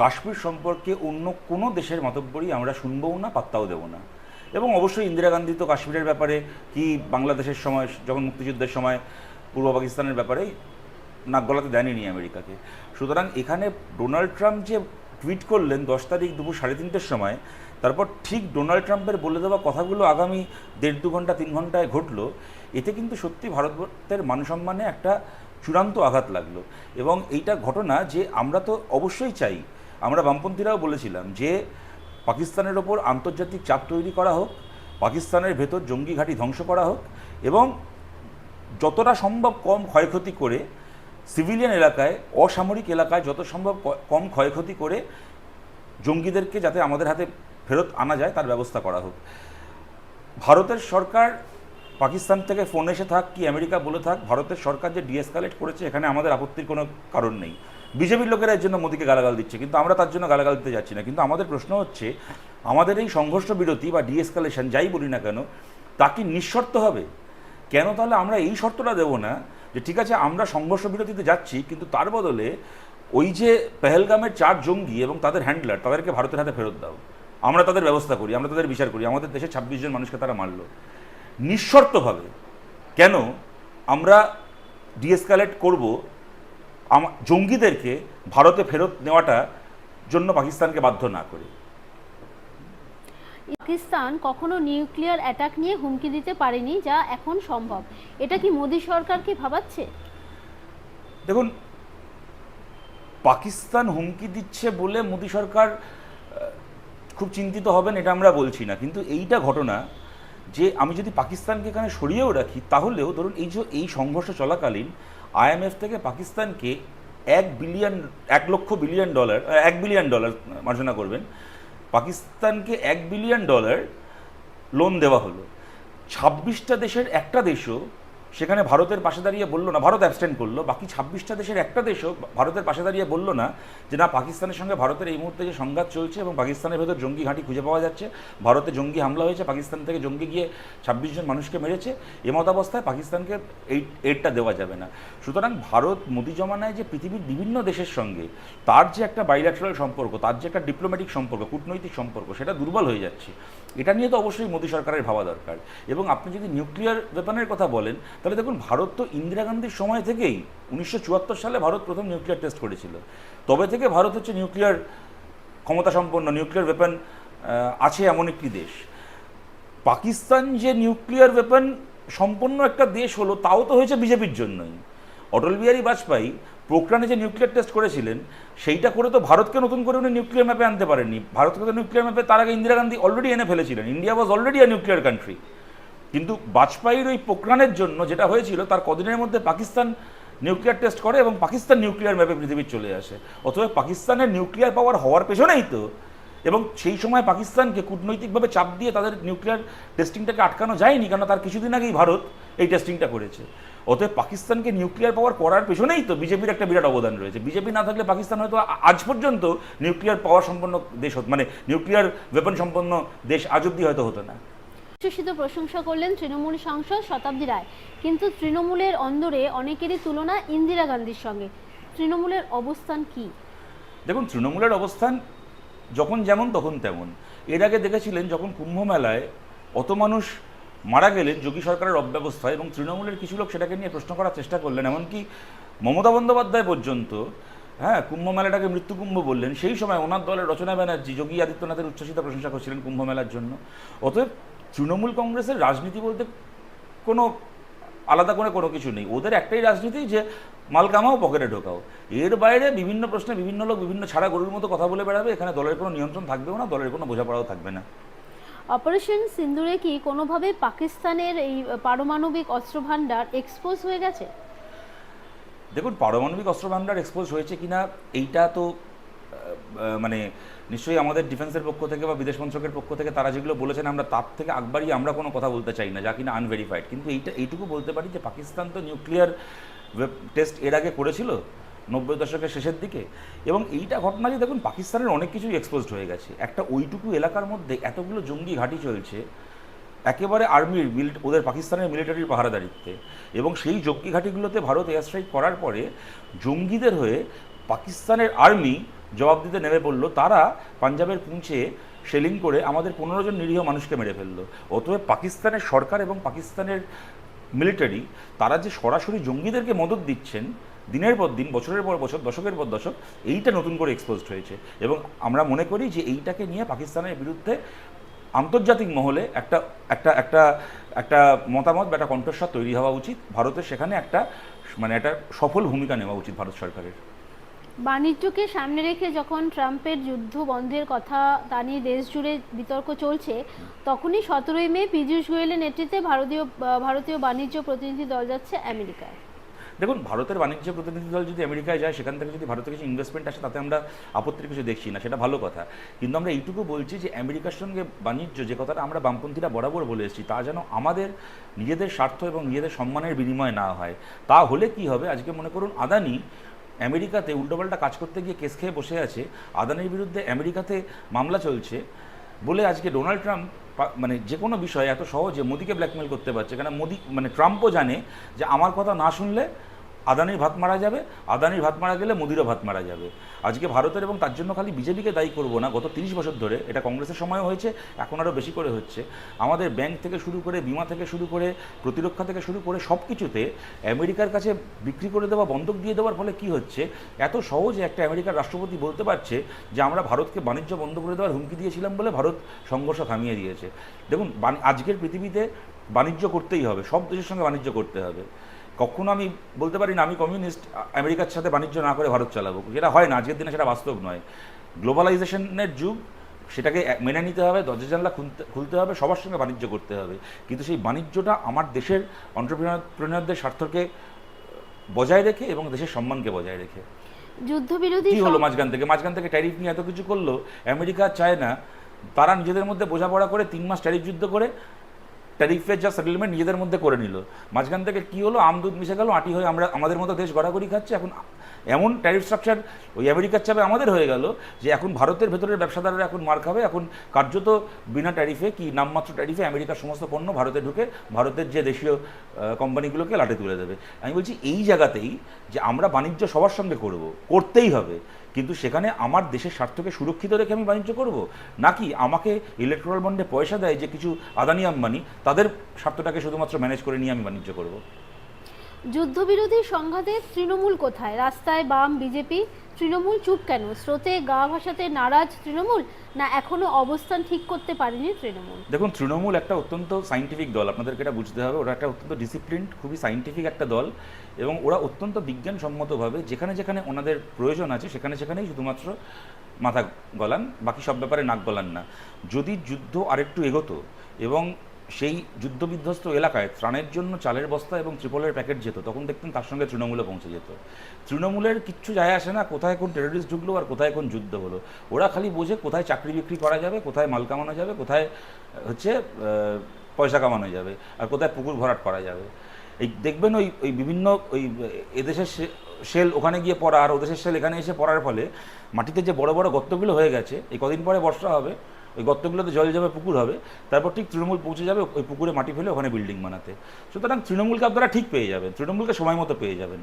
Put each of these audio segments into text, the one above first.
কাশ্মীর সম্পর্কে অন্য কোনো দেশের মতব্বরই আমরা শুনবও না, পাত্তাও দেবো না। এবং অবশ্যই ইন্দিরা গান্ধী তো কাশ্মীরের ব্যাপারে কি বাংলাদেশের সময়, যখন মুক্তিযুদ্ধের সময় পূর্ব পাকিস্তানের ব্যাপারে নাক গলাতে দেয়নি আমেরিকাকে। সুতরাং এখানে ডোনাল্ড ট্রাম্প যে টুইট করলেন দশ তারিখ দুপুর সাড়ে তিনটের সময়, তারপর ঠিক ডোনাল্ড ট্রাম্পের বলে দেওয়া কথাগুলো আগামী দেড় দু ঘণ্টা, তিন ঘন্টায় ঘটলো, এতে কিন্তু সত্যি ভারতবর্ষের মানসম্মানে একটা চূড়ান্ত আঘাত লাগল। এবং এইটা ঘটনা যে আমরা তো অবশ্যই চাই আমরা বামপন্থীরাও বলেছিলাম যে পাকিস্তানের ওপর আন্তর্জাতিক চাপ তৈরি করা হোক, পাকিস্তানের ভেতর জঙ্গি ঘাঁটি ধ্বংস করা হোক এবং যতটা সম্ভব কম ক্ষয়ক্ষতি করে সিভিলিয়ান এলাকায়, অসামরিক এলাকায় যত সম্ভব কম ক্ষয়ক্ষতি করে জঙ্গিদেরকে যাতে আমাদের হাতে ফেরত আনা যায়, তার ব্যবস্থা করা হোক। ভারতের সরকার পাকিস্তান থেকে ফোন এসে থাক কি আমেরিকা বলে থাক, ভারতের সরকার যে ডিএসকালেট করেছে, এখানে আমাদের আপত্তির কোনো কারণ নেই। বিজেপির লোকেরা এর জন্য মোদীকে গালাগাল দিচ্ছে, কিন্তু আমরা তার জন্য গালাগাল দিতে যাচ্ছি না। কিন্তু আমাদের প্রশ্ন হচ্ছে, আমাদের এই সংঘর্ষ বিরতি বা ডিএসকালেশন যাই বলি না কেন, তা কি নিঃশর্ত হবে? কেন তাহলে আমরা এই শর্তটা দেবো না যে ঠিক আছে, আমরা সংঘর্ষ বিরতিতে যাচ্ছি, কিন্তু তার বদলে ওই যে পেহেলগামের চার জঙ্গি এবং তাদের হ্যান্ডলার, তাদেরকে ভারতের হাতে ফেরত দাও। আমরা তাদের ব্যবস্থা করি, আমরা তাদের বিচার করি। আমাদের দেশে ছাব্বিশ জন মানুষকে তারা মারলো। নিঃশর্তভাবে কেন আমরা ডিএসকালেট করব জঙ্গিদেরকে ভারতে ফেরত নেওয়াটা জন্য পাকিস্তানকে বাধ্য না করে? পাকিস্তান কখনো নিউক্লিয়ার অ্যাটাক নিয়ে হুমকি দিতে পারেনি যা এখন সম্ভব। এটা কি মোদী সরকারকে ভাবাচ্ছে? দেখুন পাকিস্তান হুমকি দিচ্ছে বলে মোদী সরকার খুব চিন্তিত হবেন এটা আমরা বলছি না। কিন্তু এইটা ঘটনা যে আমি যদি পাকিস্তানকে এখানে সরিয়েও রাখি, তাহলেও ধরুন এই যে এই সংঘর্ষ চলাকালীন আইএমএফ থেকে পাকিস্তানকে এক বিলিয়ন এক লক্ষ বিলিয়ন ডলার এক বিলিয়ন ডলার মার্জনা করবেন। পাকিস্তানকে এক বিলিয়ন ডলার লোন দেওয়া হলো। ছাব্বিশটা দেশের একটা দেশও সেখানে ভারতের পাশে দাঁড়িয়ে বলল না, ভারত অ্যাবস্টেন্ড করল, বাকি ছাব্বিশটা দেশের একটা দেশও ভারতের পাশে দাঁড়িয়ে বলল না যে না, পাকিস্তানের সঙ্গে ভারতের এই মুহূর্তে যে সংঘাত চলছে এবং পাকিস্তানের ভেতর জঙ্গি ঘাঁটি খুঁজে পাওয়া যাচ্ছে, ভারতে জঙ্গি হামলা হয়েছে, পাকিস্তান থেকে জঙ্গি গিয়ে ছাব্বিশ জন মানুষকে মেরেছে এমতাবস্থায় পাকিস্তানকে এই এডটা দেওয়া যাবে না। সুতরাং ভারত মোদি জমানায় যে পৃথিবীর বিভিন্ন দেশের সঙ্গে তার যে একটা বাইল্যাটারাল সম্পর্ক, তার যে একটা ডিপ্লোম্যাটিক সম্পর্ক, কূটনৈতিক সম্পর্ক, সেটা দুর্বল হয়ে যাচ্ছে। এটা নিয়ে তো অবশ্যই মোদী সরকারের ভাবা দরকার। এবং আপনি যদি নিউক্লিয়ার ওয়েপনের কথা বলেন তাহলে দেখুন, ভারত তো ইন্দিরা গান্ধীর সময় থেকেই উনিশশো চুয়াত্তর সালে ভারত প্রথম নিউক্লিয়ার টেস্ট করেছিল। তবে থেকে ভারত হচ্ছে নিউক্লিয়ার ক্ষমতা সম্পন্ন নিউক্লিয়ার ওয়েপন আছে এমন একটি দেশ। পাকিস্তান যে নিউক্লিয়ার ওয়েপন সম্পন্ন একটা দেশ হলো, তাও তো হয়েছে বিজেপির জন্যই। অটল বিহারী বাজপেয়ী পোখরানে যে নিউক্লিয়ার টেস্ট করেছিলেন, সেইটা করে তো ভারতকে নতুন করে উনি নিউক্লিয়ার ম্যাপে আনতে পারেননি। ভারতকে তো নিউক্লিয়ার ম্যাপে তার আগে ইন্দিরা গান্ধী অলরেডি এনে ফেলেছিলেন। India was already a nuclear country কিন্তু বাজপেয়ীর ওই পোখরানের জন্য যেটা হয়েছিল, তার কদিনের মধ্যে পাকিস্তান নিউক্লিয়ার টেস্ট করে এবং পাকিস্তান নিউক্লিয়ার ম্যাপে পৃথিবীর চলে আসে। অথবা পাকিস্তানের নিউক্লিয়ার পাওয়ার হওয়ার পেছনেই তো। এবং সেই সময় পাকিস্তানকে কূটনৈতিকভাবে চাপ দিয়ে তাদের নিউক্লিয়ার টেস্টিংটাকে আটকানো যায়নি কারণ তার কিছুদিন আগেই ভারত এই টেস্টিংটা করেছে। অতএব পাকিস্তানকে নিউক্লিয়ার পাওয়ার করার পেছনেই তো বিজেপির একটা বিরাট অবদান রয়েছে। বিজেপি না থাকলে পাকিস্তান হয়তো আজ পর্যন্ত নিউক্লিয়ার পাওয়ার সম্পন্ন দেশ হতো মানে নিউক্লিয়ার ওয়েপন সম্পন্ন দেশ আজ অব্দি হয়তো হতো না। উচ্ছ্বসিত প্রশংসা করলেন তৃণমূল সাংসদ শতাব্দী রায়। কিন্তু তৃণমূলের অন্দরে অনেকেরই তুলনা ইন্দিরা গান্ধীর সঙ্গে। তৃণমূলের অবস্থান কি? দেখুন, তৃণমূলের অবস্থান যখন যেমন তখন তেমন। এর আগে দেখেছিলেন যখন কুম্ভ মেলায় অত মানুষ মারা গেলেন যোগী সরকারের অব্যবস্থা এবং তৃণমূলের কিছু লোক সেটাকে নিয়ে প্রশ্ন করার চেষ্টা করলেন, এমনকি মমতা বন্দ্যোপাধ্যায় পর্যন্ত হ্যাঁ কুম্ভ মেলাটাকে মৃত্যু কুম্ভ বললেন, সেই সময় ওনার দলের রচনা ব্যানার্জি যোগী আদিত্যনাথের উচ্ছ্বসিত প্রশংসা করছিলেন কুম্ভ মেলার জন্য। অতএব তৃণমূল কংগ্রেসের রাজনীতি বলতে কোনো আলাদা করে কোনো কিছু নেই। ওদের একটাই রাজনীতি যে মাল কামাও পকেটে ঢোকাও। এর বাইরে বিভিন্ন প্রশ্নে বিভিন্ন লোক বিভিন্ন ছাড়া গরুর মতো কথা বলে বেড়াবে। এখানে দলের কোনো নিয়ন্ত্রণ থাকবেও না দলের কোনো বোঝাপড়াও থাকবে না। অপারেশন সিন্দুরে কি কোনোভাবে পাকিস্তানের এই পারমাণবিক অস্ত্র ভান্ডার এক্সপোজ হয়ে গেছে? দেখুন পারমাণবিক অস্ত্র ভান্ডার এক্সপোজ হয়েছে কিনা এইটা তো মানে নিশ্চয়ই আমাদের ডিফেন্সের পক্ষ থেকে বা বিদেশ মন্ত্রকের পক্ষ থেকে তারা যেগুলো বলেছেন, আমরা তার থেকে আকবারই আমরা কোনো কথা বলতে চাই না, যা কিনা আনভেরিফাইড কিন্তু এইটা, এইটুকু বলতে পারি যে পাকিস্তান তো নিউক্লিয়ার টেস্ট এর আগে করেছিল নব্বই দশকের শেষের দিকে। এবং এইটা ঘটনা যে দেখুন, পাকিস্তানের অনেক কিছুই এক্সপোজড হয়ে গেছে। একটা ওইটুকু এলাকার মধ্যে এতগুলো জঙ্গি ঘাঁটি চলছে, একেবারে আর্মির মিলিট ওদের পাকিস্তানের মিলিটারির পাহারাদারিত্বে। এবং সেই জঙ্গি ঘাঁটিগুলোতে ভারত এয়ার স্ট্রাইক করার পরে জঙ্গিদের হয়ে পাকিস্তানের আর্মি জবাব দিতে নেমে পড়ল, তারা পাঞ্জাবের পুঞ্চে শেলিং করে আমাদের পনেরো জন নিরীহ মানুষকে মেরে ফেলল। অতএব পাকিস্তানের সরকার এবং পাকিস্তানের মিলিটারি তারা যে সরাসরি জঙ্গিদেরকে মদত দিচ্ছেন, দিনের পর দিন, বছরের পর বছর, দশকের পর দশক, এইটা নতুন করে এক্সপোজড হয়েছে। এবং আমরা মনে করি যে এইটাকে নিয়ে পাকিস্তানের বিরুদ্ধে আন্তর্জাতিক মহলে একটা একটা একটা একটা মতামত বা একটা কণ্ঠস্বর তৈরি হওয়া উচিত। ভারতের সেখানে একটা মানে একটা সফল ভূমিকা নেওয়া উচিত ভারত সরকারের। বাণিজ্যকে সামনে রেখে যখন ট্রাম্পের যুদ্ধ বন্ধের কথা তা নিয়ে দেশ জুড়ে বিতর্ক চলছে, তখনই সতেরোই মে পীযূষ গোয়েলের নেতৃত্বে ভারতীয় ভারতীয় বাণিজ্য প্রতিনিধি দল যাচ্ছে আমেরিকায়। দেখুন, ভারতের বাণিজ্য প্রতিনিধি দল যদি আমেরিকায় যায়, সেখান থেকে যদি ভারতে কিছু ইনভেস্টমেন্ট আসে, তাতে আমরা আপত্তির কিছু দেখছি না, সেটা ভালো কথা। কিন্তু আমরা এইটুকু বলছি যে আমেরিকার সঙ্গে বাণিজ্য, যে কথাটা আমরা বামপন্থীরা বরাবর বলে এসেছি, তা যেন আমাদের নিজেদের স্বার্থ এবং নিজেদের সম্মানের বিনিময় না হয়। তা হলে কি হবে? আজকে মনে করুন, আদানি আমেরিকাতে উল্টোপাল্টা কাজ করতে গিয়ে কেস খেয়ে বসে আছে, আদানির বিরুদ্ধে আমেরিকাতে মামলা চলছে বলে আজকে ডোনাল্ড ট্রাম্প মানে যে কোনো বিষয়ে এত সহজে মোদিকে ব্ল্যাকমেল করতে পারছে। কেন মোদি মানে ট্রাম্পও জানে যে আমার কথা না শুনলে আদানির ভাত মারা যাবে, আদানির ভাত মারা গেলে মোদিরও ভাত মারা যাবে। আজকে ভারতের এবং তার জন্য খালি বিজেপিকে দায়ী করব না, গত তিরিশ বছর ধরে, এটা কংগ্রেসের সময়ও হয়েছে, এখন আরও বেশি করে হচ্ছে। আমাদের ব্যাংক থেকে শুরু করে, বিমা থেকে শুরু করে, প্রতিরক্ষা থেকে শুরু করে সব কিছুতে আমেরিকার কাছে বিক্রি করে দেওয়া, বন্ধক দিয়ে দেওয়ার ফলে কি হচ্ছে, এত সহজে একটা আমেরিকার রাষ্ট্রপতি বলতে পারছে যে আমরা ভারতকে বাণিজ্য বন্ধ করে দেওয়ার হুমকি দিয়েছিলাম বলে ভারত সংঘর্ষ থামিয়ে দিয়েছে। দেখুন আজকের পৃথিবীতে বাণিজ্য করতেই হবে, সব দেশের সঙ্গে বাণিজ্য করতে হবে। কখনো আমি বলতে পারি না আমি কমিউনিস্ট আমেরিকার সাথে বাণিজ্য না করে ভারত চালাবো। যেটা হয় না আজকের দিনে সেটা বাস্তব নয়। গ্লোবালাইজেশনের যুগ সেটাকে মেনে নিতে হবে দরজা জানলা খুলতে খুলতে হবে সবার সঙ্গে বাণিজ্য করতে হবে। কিন্তু সেই বাণিজ্যটা আমার দেশের অন্টারপ্রিনারদের স্বার্থকে বজায় রেখে এবং দেশের সম্মানকে বজায় রেখে। যুদ্ধবিরোধী কি হলো মাঝখান থেকে? মাঝখান থেকে ট্যারিফ নিয়ে এত কিছু করল আমেরিকা চায় না তারা নিজেদের মধ্যে বোঝাপড়া করে তিন মাস ট্যারিফ যুদ্ধ করে ট্যারিফের যা সেটেলমেন্ট নিজেদের মধ্যে করে নিল। মাঝখান থেকে কি হলো? আমদুধ মিশে গেল, আটি হয়ে আমরা, আমাদের মতো দেশ গড়াগড়ি খাচ্ছে। এখন এমন ট্যারিফ স্ট্রাকচার ওই আমেরিকার চাপে আমাদের হয়ে গেল যে এখন ভারতের ভেতরের ব্যবসাদাররা এখন মার খাবে। এখন কার্যত বিনা ট্যারিফে কি নামমাত্র ট্যারিফে আমেরিকার সমস্ত পণ্য ভারতে ঢুকে ভারতের যে দেশীয় কোম্পানিগুলোকে লাটে তুলে দেবে। আমি বলছি এই জায়গাতেই যে আমরা বাণিজ্য সবার সঙ্গে করব, করতেই হবে। কিন্তু সেখানে আমার দেশের স্বার্থকে সুরক্ষিত রেখে আমি বাণিজ্য করব? নাকি আমাকে ইলেকট্রাল বন্ডে পয়সা দেয় যে কিছু আদানি আম্বানি, তাদের স্বার্থটাকে শুধুমাত্র ম্যানেজ করে নিয়ে আমি বাণিজ্য করব? যুদ্ধবিরোধী সংঘাতে তৃণমূল কোথায়? রাস্তায় বাম, বিজেপি তৃণমূল চুপ কেন? স্রোতে গা ভাসাতে নারাজ তৃণমূল? না, এখনও অবস্থান ঠিক করতে পারেনি তৃণমূল? দেখুন, তৃণমূল একটা অত্যন্ত সাইন্টিফিক দল। আপনাদেরকে এটা বুঝতে হবে। ওরা একটা অত্যন্ত ডিসিপ্লিন খুবই সাইন্টিফিক একটা দল এবং ওরা অত্যন্ত বিজ্ঞানসম্মতভাবে যেখানে যেখানে ওনাদের প্রয়োজন আছে, সেখানে সেখানেই শুধুমাত্র মাথা গলান, বাকি সব ব্যাপারে নাক গলান না। যদি যুদ্ধ আরেকটু এগোতো এবং সেই যুদ্ধবিধ্বস্ত এলাকায় ত্রাণের জন্য চালের বস্তা এবং ত্রিপলের প্যাকেট যেত, তখন দেখতেন তার সঙ্গে তৃণমূলে পৌঁছে যেত। তৃণমূলের কিচ্ছু যায় আসে না, কোথায় কোন টেররিস্ট ঢুকলো আর কোথায় কোন যুদ্ধ হলো। ওরা খালি বোঝে কোথায় চাকরি বিক্রি করা যাবে, কোথায় মাল কামানো যাবে, কোথায় হচ্ছে পয়সা কামানো যাবে আর কোথায় পুকুর ভরাট করা যাবে। এই দেখবেন ওই ওই বিভিন্ন, ওই এদেশের সেল ওখানে গিয়ে পড়া আর ওদেশের সেল এখানে এসে পড়ার ফলে মাটিতে যে বড় বড় গর্তগুলো হয়ে গেছে, এই কদিন পরে বর্ষা হবে ওই গর্তগুলোতে জল যাবে, পুকুর হবে। তারপর ঠিক তৃণমূল পৌঁছে যাবে, ওই পুকুরে মাটি ফেলে ওখানে বিল্ডিং বানাতে। সুতরাং তৃণমূলকে আপনারা ঠিক পেয়ে যাবেন। তৃণমূলকে সময় মতো পেয়ে যাবেন।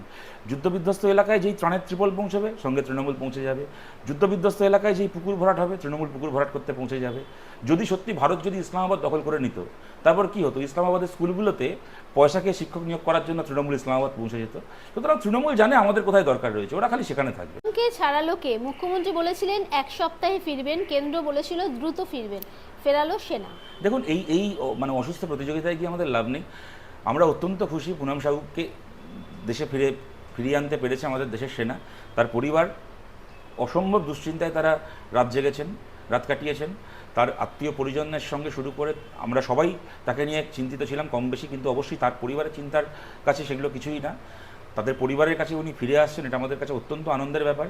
যুদ্ধবিধ্বস্ত এলাকায় যেই ত্রাণের ত্রিপল পৌঁছবে, সঙ্গে তৃণমূল পৌঁছে যাবে। যুদ্ধবিধ্বস্ত এলাকায় যেই পুকুর ভরাট হবে, তৃণমূল পুকুর ভরাট করতে পৌঁছে যাবে। যদি সত্যি ভারত যদি ইসলামাবাদ দখল করে নিত, তারপর কি হতো? ইসলামাবাদের স্কুলগুলোতে পয়সাকে শিক্ষক নিয়োগ করার জন্য তৃণমূল ইসলামাবাদ পৌঁছে যেত। সুতরাং তৃণমূল জানে আমাদের কোথায় দরকার রয়েছে ওরা খালি সেখানে থাকবে। কে ছাড়ালো কে মুখ্যমন্ত্রী বলেছিলেন এক সপ্তাহে ফিরবেন কেন্দ্র বলেছিল দ্রুত ফিরবেন। ফেরালো সেনা। দেখুন এই এই মানে অসুস্থ প্রতিযোগিতায় গিয়ে আমাদের লাভ নেই। আমরা অত্যন্ত খুশি পুনম সাহুকে দেশে ফিরে ফিরিয়ে আনতে পেরেছে আমাদের দেশের সেনা। তার পরিবার অসম্ভব দুশ্চিন্তায় তারা রাত জেগেছেন। রাত কাটিয়েছেন। তার আত্মীয় পরিজনের সঙ্গে শুরু করে আমরা সবাই তাকে নিয়ে চিন্তিত ছিলাম কম বেশি, কিন্তু অবশ্যই তার পরিবারের চিন্তার কাছে সেগুলো কিছুই না। তাদের পরিবারের কাছে উনি ফিরে আসছেন, এটা আমাদের কাছে অত্যন্ত আনন্দের ব্যাপার।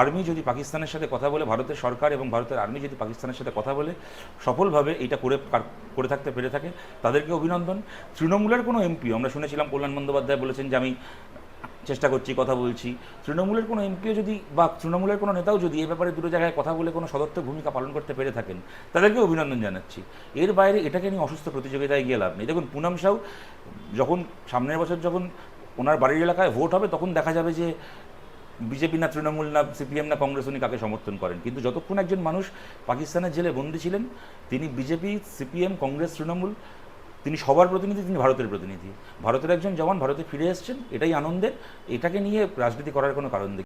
আর্মি যদি পাকিস্তানের সাথে কথা বলে, ভারতের সরকার এবং ভারতের আর্মি যদি পাকিস্তানের সাথে কথা বলে, সফলভাবে এটা করে করে থাকতে পেরে থাকে, তাদেরকে অভিনন্দন। তৃণমূলের কোনো এমপিও আমরা শুনেছিলাম কল্যাণ বন্দ্যোপাধ্যায় বলেছেন যে আমি চেষ্টা করছি, কথা বলছি। তৃণমূলের কোনো এমপিও যদি বা তৃণমূলের কোনো নেতাও যদি এ ব্যাপারে দুটো জায়গায় কথা বলে কোনো সদর্থক ভূমিকা পালন করতে পেরে থাকেন, তাদেরকে অভিনন্দন জানাচ্ছি। এর বাইরে এটাকে নিয়ে অসুস্থ প্রতিযোগিতায় গিয়ে লাভ নেই। দেখুন, পুনম সাউ যখন সামনের বছর যখন ওনার বাড়ির এলাকায় ভোট হবে, তখন দেখা যাবে যে বিজেপি না তৃণমূল না সিপিএম না কংগ্রেস উনি কাকে সমর্থন করেন। কিন্তু যতক্ষণ একজন মানুষ পাকিস্তানের জেলে বন্দী ছিলেন, তিনি বিজেপি, সিপিএম, কংগ্রেস, তৃণমূল তিনি সবার প্রতিনিধি, তিনি ভারতের প্রতিনিধি। ভারতের একজন জওয়ান, ভারতে ফিরে এসছেন, এটাই আনন্দের। এটাকে নিয়ে রাজনীতি করার কোনো কারণ